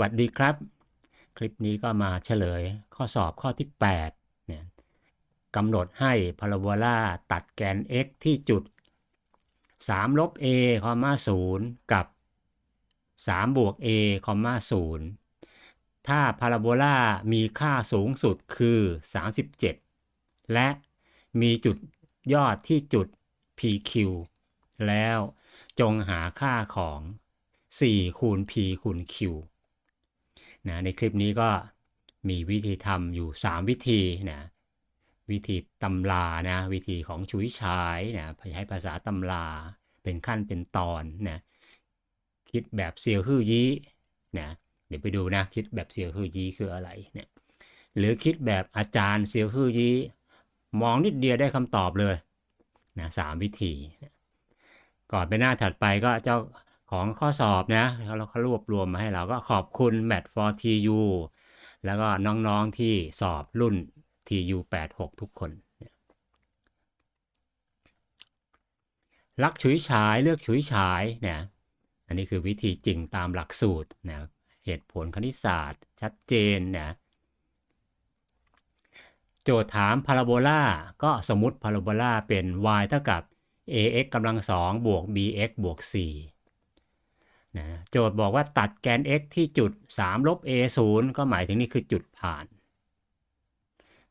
วัสดีครับ คลิปนี้ก็มาเฉลยข้อสอบข้อที่8เนี่ยกำหนดให้พาราโบลาตัดแกน x ที่จุด3ลบ a คอมมา0กับ3บวก a คอมมา0ถ้าพาราโบลามีค่าสูงสุดคือ 37 และมีจุดยอดที่จุด pq แล้วจงหาค่าของ 4 คูณ p คูณ q นะในคลิปนี้ก็มีวิธีทำอยู่ 3 วิธีนะวิธีตำรานะวิธีของชุยฉายนะใช้ภาษาตำราเป็นขั้นเป็นตอนนะคิดแบบเซียวฮือยี้นะเดี๋ยวไปดูนะคิดแบบเซียวฮือยี้คืออะไรเนี่ยหรือคิดแบบอาจารย์เซียวฮือยี้มองนิดเดียวได้คำตอบเลยนะสามวิธีนะก่อนไปหน้าถัดไปก็เจ้า ของข้อสอบนะเราเขารวบรวมมาให้เราก็ขอบคุณ Mat for TU แล้วก็น้องๆที่สอบรุ่น TU 86 ทุกคนลักฉุยฉายเลือกฉุยฉายเนี่ยอันนี้คือวิธีจริงตามหลักสูตรนะเหตุผลคณิตศาสตร์ ชัดเจนนะโจทย์ถามพาราโบลาก็สมมติพาราโบลาเป็น y เท่ากับ ax กำลังสองบวก bx บวก4 นะโจทย์บอกว่าตัดแกน x ที่จุด3ลบ a 0ก็หมายถึงนี่คือจุดผ่าน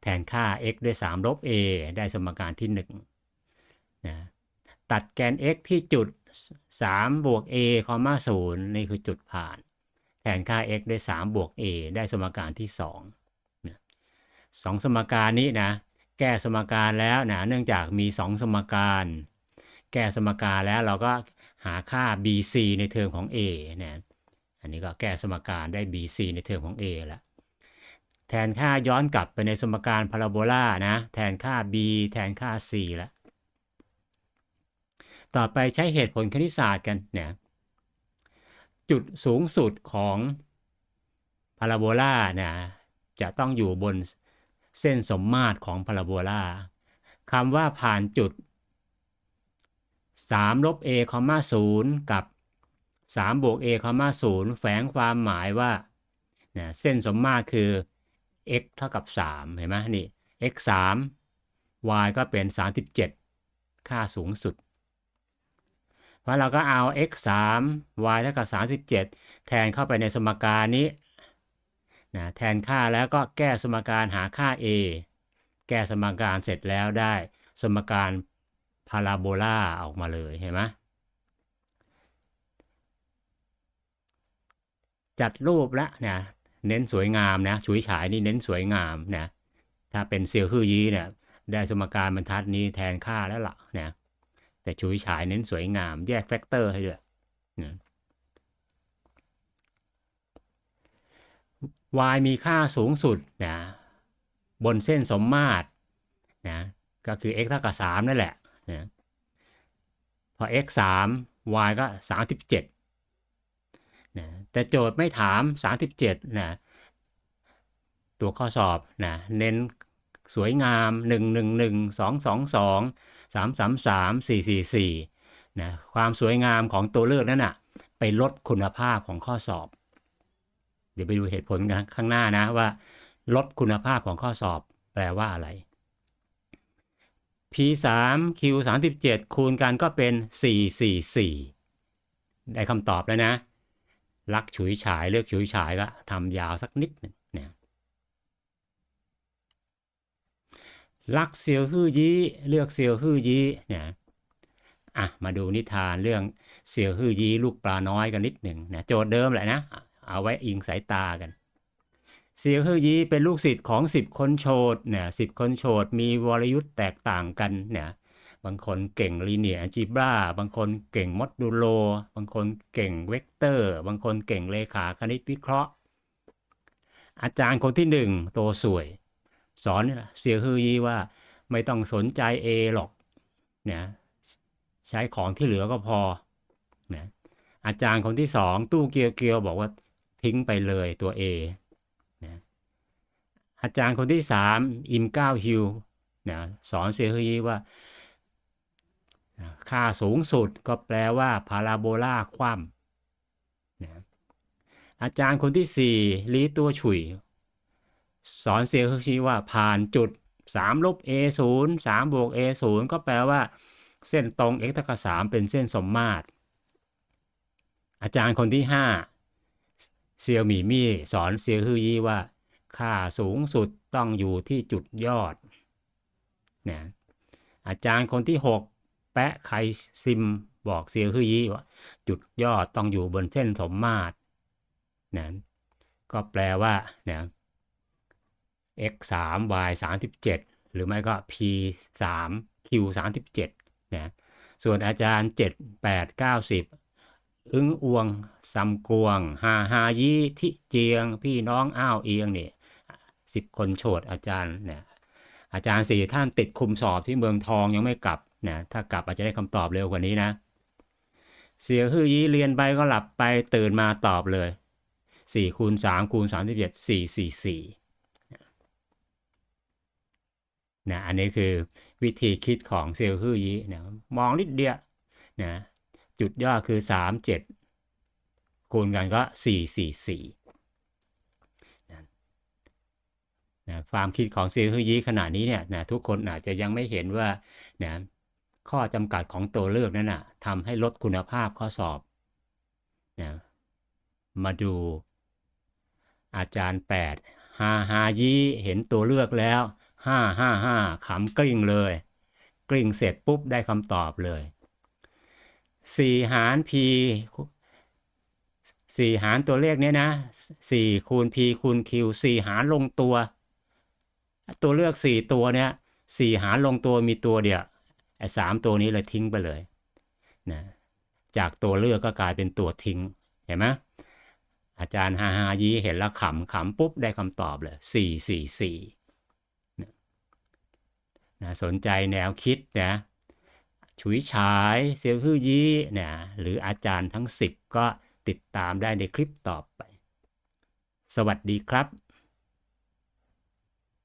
แทนค่า x ด้วย3ลบ a ได้สมการที่1นะตัดแกน x ที่จุด3บวก a คอมมา0นี่คือจุดผ่าน แทนค่า x ด้วย3บวก a ได้สมการที่2นะสองสมการนี้นะ แก้สมการแล้วนะ เนื่องจากมี 2 สมการ แก้สมการแล้วเราก็ หาค่า bc ในเทอมของ a นะอันนี้ก็แก้สมการได้ bc ในเทอมของ a ล้วแทนค่าย้อนกลับไปในสมการพาราโบลานะแทนค่า b แทนค่า c ล้วต่อไปใช้เหตุผลคณิตศาสตร์กันนะจุดสูงสุดของพาราโบลานะจะต้องอยู่บนเส้นสมมาตรของพาราโบลาคำว่าผ่านจุด 3ลบ a คอมมา0กับ3บวก a คอมมา0แฝงความหมายว่านะเส้นสมมาตรคือ x เท่ากับ 3 เห็นไหมนี่ x 3 y ก็เป็น 37 ค่าสูงสุด เพราะเราก็เอา x 3 y เท่ากับ 37 แทนเข้าไปในสมการนี้นะแทนค่าแล้วก็แก้สมการหาค่า a แก้สมการเสร็จแล้วได้ สมการาราโบลาออกมาเลยเห็นไหมจัดรูปแล้วนะเน้นสวยงามนะฉุยฉายนี่เน้นสวยงามนะถ้าเป็นเซียวฮือยีเนี่ยได้สมการบรรทัดนี้แทนค่าแล้วล่ะนะแต่ฉุยฉายเน้นสวยงาม แยกแฟกเตอร์ให้ด้วยนะ y มีค่าสูงสุดนะบนเส้นสมมาตรนะก็คือ x เท่ากับ 3 นั่นแหละ นะพอ x 3 y ก็ 37นะแต่โจทย์ไม่ถาม 37นะตัวข้อสอบนะเน้นสวยงาม 1 1 1 2 2 2 3 3 3 4 4 4นะความสวยงามของตัวเลือกนั้นนะ่ะไปลดคุณภาพของข้อสอบ เดี๋ยวไปดูเหตุผลกันข้างหน้านะว่า ลดคุณภาพของข้อสอบแปลว่าอะไร p 3 q 3 7 คูณกันก็เป็น 4 4 4 ได้คำตอบแล้วนะ ลักฉุยฉายเลือกฉุยฉายก็ทำยาวสักนิดหนึ่งนะลักเซียวฮื่อยี้เลือกเซียวฮื่อยี้เนี่ยอะมาดูนิทานเรื่องเซียวฮื่อยี้ลูกปลาน้อยกันนิดหนึ่งนะโจทย์เดิมแหละนะ เอาไว้อิงสายตากัน เซียวฮื่อยีเป็นลูกศิษย์ของ10คนโฉดเนี่ยสิบคนโฉดมีวรยุทธ์แตกต่างกันเนี่ยบางคนเก่งลีเนียจีบราบางคนเก่งมอดดูโล บางคนเก่งเวกเตอร์ บางคนเก่งเลขาคณิตวิเคราะห์ อาจารย์คนที่หนึ่งโตสวย สอนเนี่ยเสียฮือยีว่าไม่ต้องสนใจ A หรอกเนี่ยใช้ของที่เหลือก็พอนะอาจารย์คนที่สองตู้เกียวเกียวบอกว่าทิ้งไปเลยตัว A อาจารย์คนที่สามอิมก้าวฮิวนะสอนเสียฮือยีว่าค่าสูงสุดก็แปลว่าพาราโบลาคว่ำนะอาจารย์คนที่สี่ลีตัวฉุย สอนเซียฮือยีว่าผ่านจุด3ลบ a 0 3บวก a 0ก็แปลว่า เส้นตรง x เท่ากับ3เป็นเส้นสมมาตร อาจารย์คนที่5เซียวหมี่มี่สอนเซียวฮือยี่ว่า ค่าสูงสุดต้องอยู่ที่จุดยอดนะอาจารย์คนที่ 6 แปะไคซิมบอกเซียวฮือยีว่าจุดยอดต้องอยู่บนเส้นสมมาตรนะก็แปลว่านะ x 3 y 37หรือไม่ก็ p 3 q 37นะส่วนอาจารย์ 7 8 9 10 อึ้งอวงซัมกวงฮาฮายีทิเจียง พี่น้องอ้าวเอียงเนี่ย สิบคนโฉดอาจารย์เนี่ยอาจารย์สี่ท่านติดคุมสอบที่เมืองทองยังไม่กลับนะถ้ากลับอาจจะได้คำตอบเร็วกว่านี้นะ เสียฮือยีเรียนไปก็หลับไปตื่นมาตอบเลย4คูณ3คูณ37 444นะอันนี้คือวิธีคิดของเซลล์ฮือยีนะมองนิดเดียวนะจุดย่อคือ 3 7 คูณกันก็ 4 4 4นะ นะความคิดของซลล์ฮือยีขณะนี้เนี่ยนะทุกคนอาจจะยังไม่เห็นว่านะข้อจำกัดของตัวเลือกนั้นนะทำให้ลดคุณภาพข้อสอบนะมาดู อาจารย์8ฮาฮายีเห็นตัวเลือกแล้วห้าห้าห้าขำกลิ้งเลย กลิ้งเสร็จปุ๊บได้คำตอบเลยสี่หาร p สี่หารตัวเลขเนี้ยนะสี่คูณ p คูณ q สี่หารลงตัว ตัวเลือกสี่ตัวเนี้ยสี่หารลงตัวมีตัวเดียวไอ้สามตัวนี้เลยทิ้งไปเลยนะจากตัวเลือกก็กลายเป็นตัวทิ้งเห็นไหมอาจารย์ฮาฮายีเห็นแล้วขำขำปุ๊บได้คำตอบเลยสี่สี่สี่นะสนใจแนวคิดนะฉุยฉายเซียวฮือยีนะหรืออาจารย์ทั้ง 10 ก็ติดตามได้ในคลิปต่อไป สวัสดีครับ